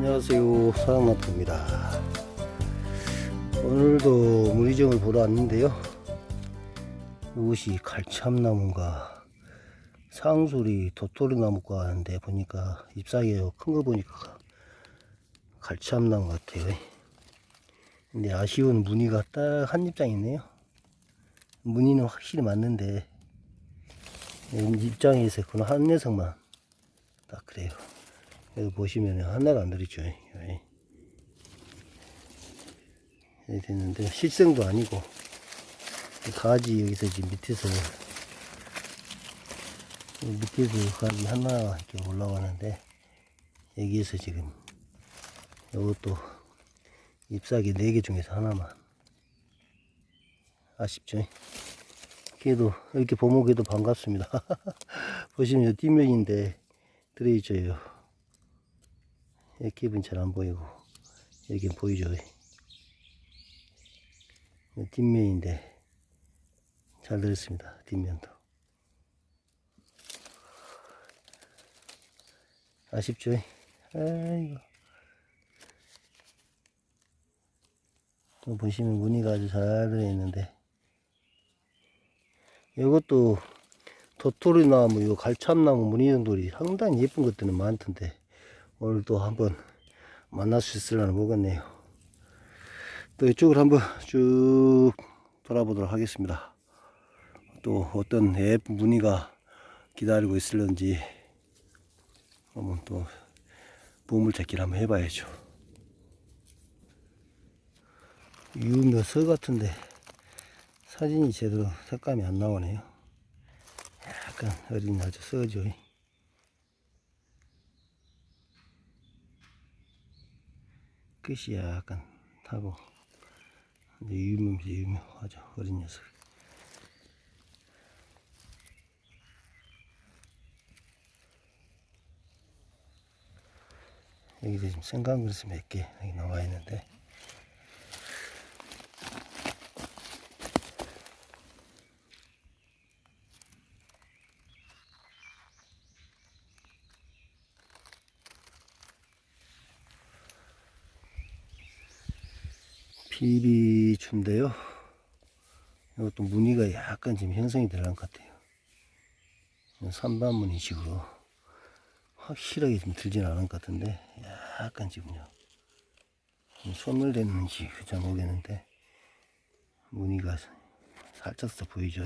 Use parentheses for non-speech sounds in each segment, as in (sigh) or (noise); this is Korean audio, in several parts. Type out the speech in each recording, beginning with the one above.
안녕하세요. 사랑마트입니다. 오늘도 무리정을 보러 왔는데요. 이것이 갈참나무인가? 상수리 도토리나무가 하는데 보니까 잎사귀가 큰거 보니까 갈참나무 같아요. 근데 아쉬운 무늬가 딱 한 입장 있네요. 무늬는 확실히 맞는데 입장에서 그한 녀석만 딱 그래요 여기 보시면 하나가 안 들었죠. 여기. 여기 됐는데 실생도 아니고 가지 여기서 지금 밑에서 이 밑에서 가지 하나 이렇게 올라가는데 여기에서 지금 이것도 잎사귀 4개 중에서 하나만 아쉽죠. 그래도 이렇게 보목에도 반갑습니다. (laughs) 보시면 뒷면인데 들어있죠. 예, 기분 잘 안 보이고 여긴 보이죠? 이 뒷면인데 잘 들었습니다 뒷면도. 아쉽죠? 아이고. 또 보시면 무늬가 아주 잘 들어있는데. 이것도 도토리 나무, 요 갈참나무 무늬등돌이 상당히 예쁜 것들은 많던데 오늘 또 한번 만날 수 있으려나 모르겠네요. 또 이쪽을 한번 쭉 돌아보도록 하겠습니다. 또 어떤 예쁜 무늬가 기다리고 있을런지 한번 또 보물 찾기를 한번 해봐야죠. 유묘 서 같은데 사진이 제대로 색감이 안 나오네요. 약간 어린 아주 써죠. 끝이 약간 타고 이제 유명 유명하죠 어린 녀석. 여기도 지금 생강 그릇이 몇 개 나와 있는데 비비추인데요. 이것도 무늬가 약간 지금 형성이 들어간 것 같아요. 산반무늬 식으로 확실하게 좀 들진 않은 것 같은데 약간 지금요. 좀 소멸됐는지 잘 모르겠는데 무늬가 살짝 더 보이죠.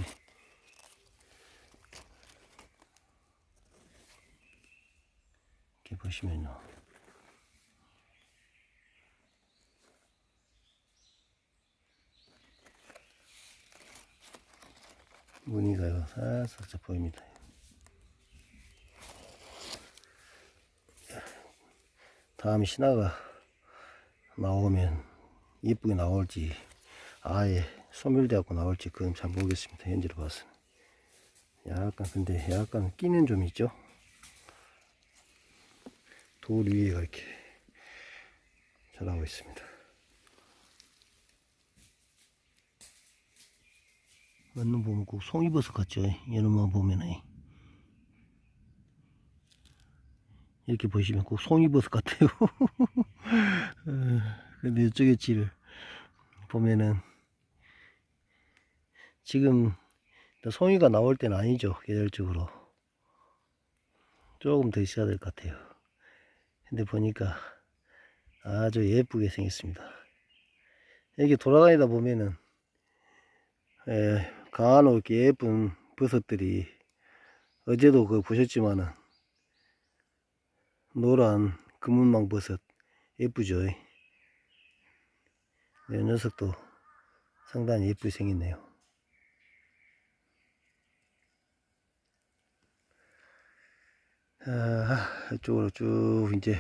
이렇게 보시면요. 무늬가 살짝 보입니다. 다음 신화가 나오면 예쁘게 나올지 아예 소멸되고 나올지 그건 잘 모르겠습니다. 현재로 봐서 약간 근데 약간 끼는 좀 있죠. 돌 위에가 이렇게 자라고 있습니다. 맞는 보면 꼭 송이버섯 같죠? 얘는만 보면은 이렇게 보시면 꼭 송이버섯 같아요. (laughs) 어, 근데 이쪽에 질 보면은 지금 송이가 나올 때는 아니죠 계절적으로 조금 더 있어야 될 것 같아요. 근데 보니까 아주 예쁘게 생겼습니다. 여기 돌아다니다 보면은 예, 간혹 예쁜 버섯들이 어제도 그 보셨지만은 노란 금은망 버섯 예쁘죠? 이 녀석도 상당히 예쁘게 생겼네요. 아, 이쪽으로 쭉 이제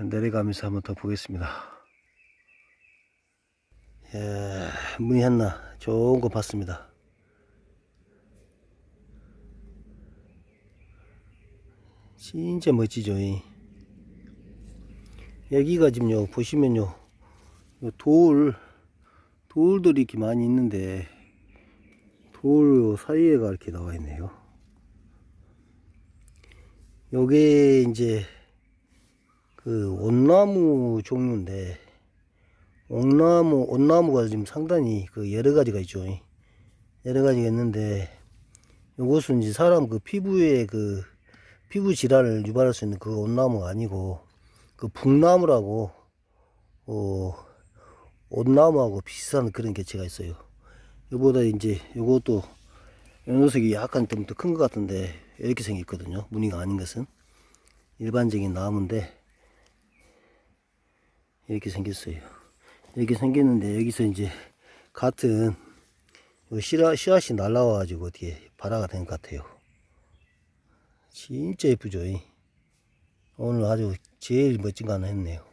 내려가면서 한번 더 보겠습니다. 예, 문이 하나 좋은 거 봤습니다. 진짜 멋지죠. 이. 여기가 지금 요 보시면요 요 돌 돌들이 이렇게 많이 있는데 돌 사이에가 이렇게 나와 있네요. 요게 이제 그그 온나무 종류인데 온나무 온나무가 지금 상당히 그 여러 가지가 있죠. 여러 가지가 있는데 요것은 이제 사람 그 피부에 그 피부 질환을 유발할 수 있는 그 온나무가 아니고 그 북나무라고 어 온나무하고 비슷한 그런 개체가 있어요. 요보다 이제 요것도 요 녀석이 약간 좀 더 큰 것 같은데 이렇게 생겼거든요. 무늬가 아닌 것은 일반적인 나무인데 이렇게 생겼어요. 이렇게 생겼는데 여기서 이제 같은 요 씨앗, 씨앗이 날라와가지고 어디에 발화가 된 것 같아요. 진짜 예쁘죠. 이? 오늘 아주 제일 멋진 거 하나 했네요.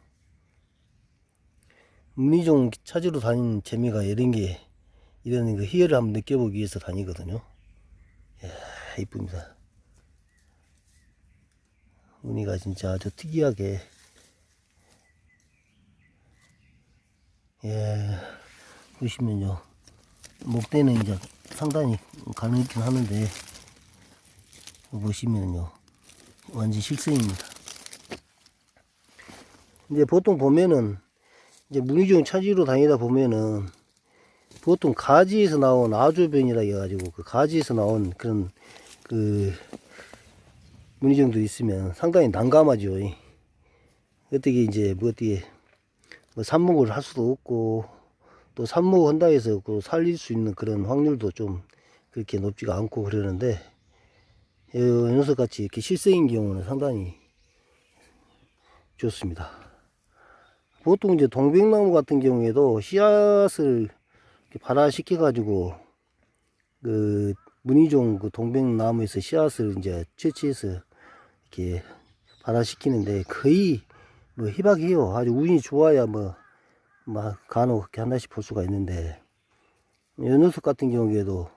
무늬종 찾으러 다니는 재미가 이런 게 이런 그 희열을 한번 느껴보기 위해서 다니거든요. 이야, 이쁩니다. 무늬가 진짜 아주 특이하게 예, 보시면요. 목대는 이제 상당히 가늘긴 하는데, 보시면요. 완전 실생입니다. 이제 보통 보면은, 이제 무늬종 찾으러 다니다 보면은, 보통 가지에서 나온 아조변이라 해가지고, 그 가지에서 나온 그런, 그, 무늬종도 있으면 상당히 난감하죠. 어떻게 이제, 뭐 어떻게, 뭐 삽목을 할 수도 없고 또 삽목 한다 해서 그 살릴 수 있는 그런 확률도 좀 그렇게 높지가 않고 그러는데 이 녀석 같이 이렇게 실생인 경우는 상당히 좋습니다. 보통 이제 동백나무 같은 경우에도 씨앗을 발화시켜 가지고 그 무늬종 그 동백나무에서 씨앗을 이제 채취해서 이렇게 발화시키는데 거의 뭐 희박해요. 아주 운이 좋아야 뭐, 막 간혹 그렇게 하나씩 볼 수가 있는데, 이 녀석 같은 경우에도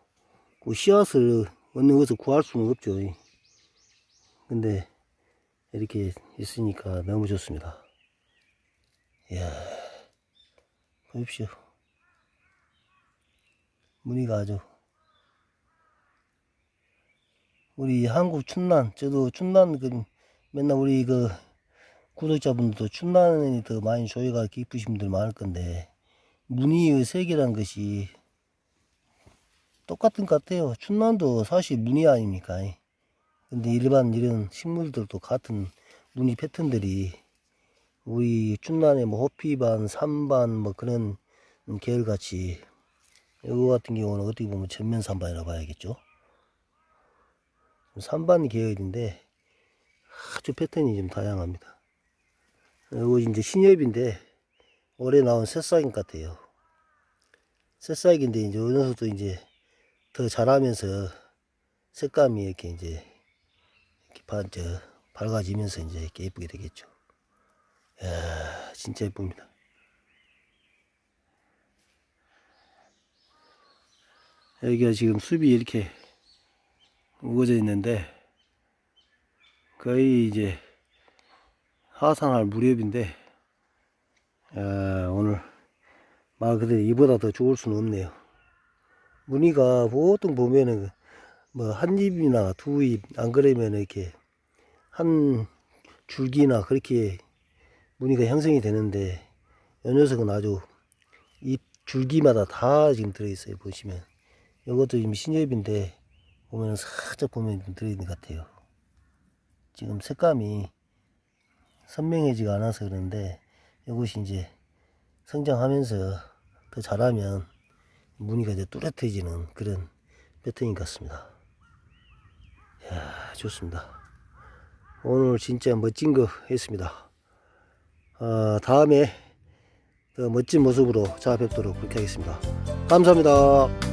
그 씨앗을 어느 곳에서 구할 수는 없죠. 근데 이렇게 있으니까 너무 좋습니다. 이야, 보십시오. 무늬가 아주 우리 한국 춘난 저도 춘난 그 맨날 우리 그 구독자분들도 춘난이 더 많이 조예가 깊으신 분들 많을 건데 무늬의 색이란 것이 똑같은 것 같아요. 춘난도 사실 무늬 아닙니까? 근데 일반 이런 식물들도 같은 무늬 패턴들이 우리 춘난의 뭐 호피반, 삼반 뭐 그런 계열같이 이거 같은 경우는 어떻게 보면 전면 삼반이라고 봐야겠죠. 삼반 계열인데 아주 패턴이 좀 다양합니다. 이거 이제 신엽인데 올해 나온 새싹인 것 같아요. 새싹인데 이제 어느 녀석도 이제 더 자라면서 색감이 이렇게 이제 이렇게 반, 저, 밝아지면서 이제 이렇게 예쁘게 되겠죠. 이야, 진짜 예쁩니다. 여기가 지금 숲이 이렇게 우거져 있는데 거의 이제 하산할 무렵인데 아, 오늘 말 그대로 이보다 더 좋을 수는 없네요. 무늬가 보통 보면은 뭐한 잎이나 두잎안 그러면 이렇게 한 줄기나 그렇게 무늬가 형성이 되는데 이 녀석은 아주 잎 줄기마다 다 지금 들어있어요 보시면 이것도 지금 신엽인데 보면 살짝 보면 좀 들어있는 것 같아요. 지금 색감이 선명해지가 않아서 그런데 이것이 이제 성장하면서 더 자라면 무늬가 이제 뚜렷해지는 그런 패턴인 것 같습니다. 이야, 좋습니다. 오늘 진짜 멋진 거 했습니다. 어, 다음에 더 멋진 모습으로 찾아뵙도록 그렇게 하겠습니다. 감사합니다.